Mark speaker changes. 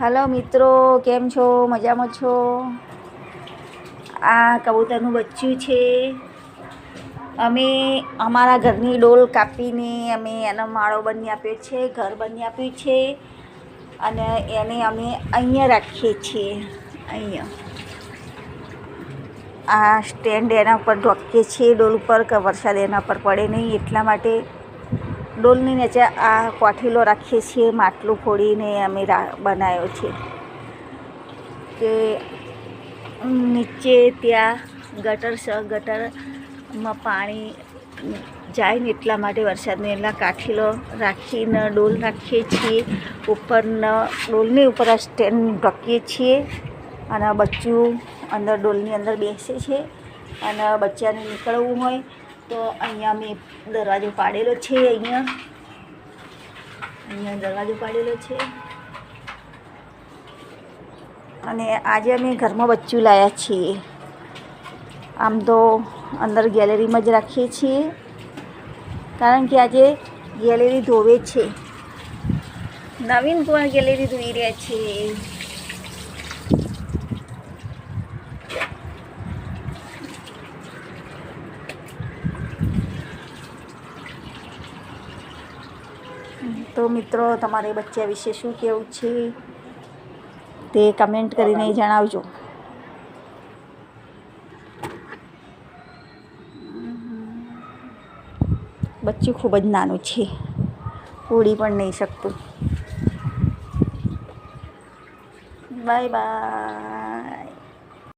Speaker 1: હાલો મિત્રો. કેમ છો? મજામાં છો? આ કબૂતરનું બચ્ચું છે. અમે અમારા ઘરની ડોલ કાપીને અમે એનો માળો બની આપ્યો છે, ઘર બની આપ્યું છે અને એને અમે અહીંયા રાખીએ છીએ. અહીંયા. આ સ્ટેન્ડ એના ઉપર ઢોકીએ છીએ. ડોલ ઉપર કે વરસાદ એના પર પડે નહીં એટલા માટે ડોલની નીચે આ કોઠીલો રાખીએ છીએ, માટલું ફોડીને અમે બનાવ્યો છે. કે નીચે ત્યાં ગટર સ, ગટરમાં પાણી જાય ને એટલા માટે વરસાદને એટલા કાઠીલો રાખીને ડોલ રાખીએ છીએ. ઉપરનો ડોલની ઉપર આ સ્ટેન્ડ ઢકીએ છીએ અને બચ્ચું અંદર ડોલની અંદર બેસે છે અને બચ્ચાને નીકળવું હોય તો અહીંયા મેં દરવાજો પાડેલો છે અહીંયા. અહીંયા દરવાજો પાડેલો છે. અને આજે અમે ઘરમાં બચ્ચું લાવ્યા છીએ. આમ તો અંદર ગેલેરીમાં જ રાખીએ છીએ. કારણ કે આજે ગેલેરી ધોવે છે. નવીન પણ ગેલેરી ધોઈ રહ્યા છે. તો મિત્રો, તમારે બચ્ચા વિશે શું કહેવું છે? તે કમેન્ટ કરીને જણાવજો. બચ્ચું ખૂબ જ નાનું છે. ઉડી પણ નહીં શકતું. Bye bye